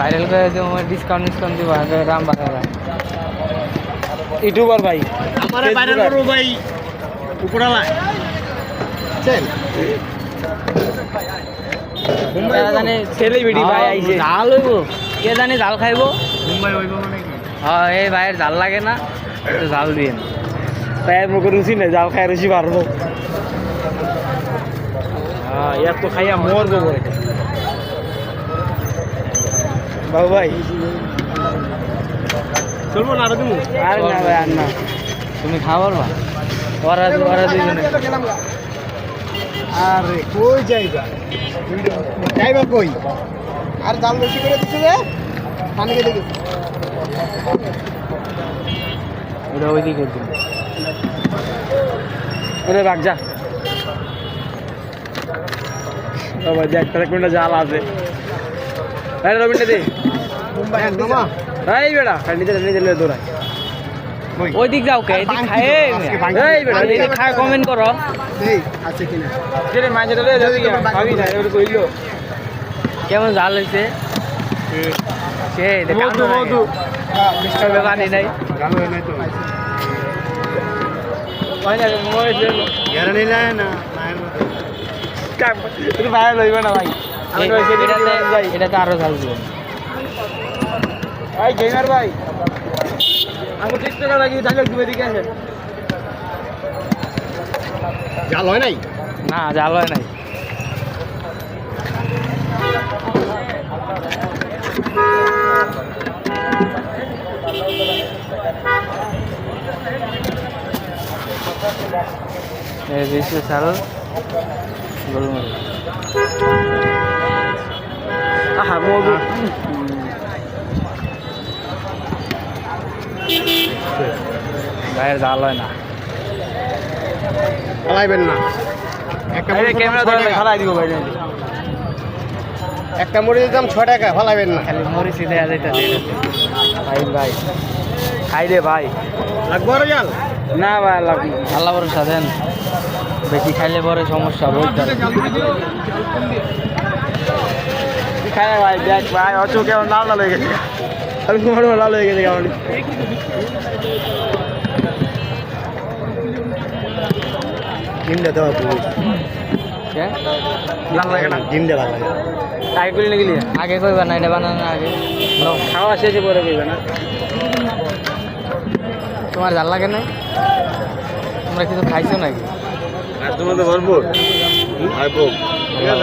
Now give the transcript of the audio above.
Viral করে তোমার discount discount দিব রাম বাজারা ইউটিউবার ভাই। আমার করব ভাই উপরালা চল। জানে সেলিব্রিটি ভাই আইছে। জাল হইব। কে জানে খাইব? মুম্বাই হইব মানে কি? হ্যাঁ এই ভাইয়ের জাল লাগে না একটু জাল দিন ভাইয়ের মুখে রুচি নেই জাল খাই রুচি পারব হ্যাঁ ইয়ার তো খাইয়া মরবো বলে বাবু ভাই। চলবো না আরও দিমু? আর না ভাই আর না। তুমি খাবার বা ওরা ওরা দুজনে আরে কই যাইবা? যাইবা কই? আর জাল বেশি করে দিছো রে? পানিকে দেখি ওরা ওইদিকে দিন। ওরে বাগ যা। বাবা যে একটা কোনটা জাল আছে। এই রবিনটা দে। এই বেটা খালি নিজে নিজে দৌড়ায়। ওই। দিক যাও কে এদিক খায় এই এদিক কমেন্ট করো। আছে কিনা? কে মাঝে চলে যাবি ভাবি না এবারে কইলো। কেমন জাল হয়েছে? সে মধু মধু। তবে পানি নাই। জাল হয় নাই তো। হয় না কাম ভাই লইবে না এটাতে যাই। আরও জাল দিব ভাই গেমার ভাই। আমি টিক টাকা লাগি জানলে তুমি এদিকে আসেন। জাল হয় নাই? না জাল হয় নাই। এই বিশ্ব চাল গরুমারি আহা মধু গায়ের জাল হয় না ফলাইবেন না একটা ক্যামেরা দাম ধরে দিব ভাই একটা মুড়ির দাম ছ টাকা ফলাইবেন না খালি মরিচি দেওয়া যাইতেছে ভাই ভাই। খাই দে ভাই। লাগবো আরও জাল? না ভাই লাগবে। আল্লাহ ভরসা দেন। বেশি খাইলে পরে সমস্যা রোজ খাই ভাই দেখ ভাই অচো কেমন লাল লাল হয়ে গেছে। আমি তোমার লাল হয়ে গেছে কেমন? ডিমটা দেওয়া তুমি। লাগে না? ডিমটা ভালো লাগে। আগে করে নিয়ে? গেলি আগে কইবা না এটা বানানো আগে। খাওয়া শেষে পরে কইবে না। তোমার জাল লাগে না তোমরা কিছু খাইছো নাকি? আর তোমাদের ভরপুর। আর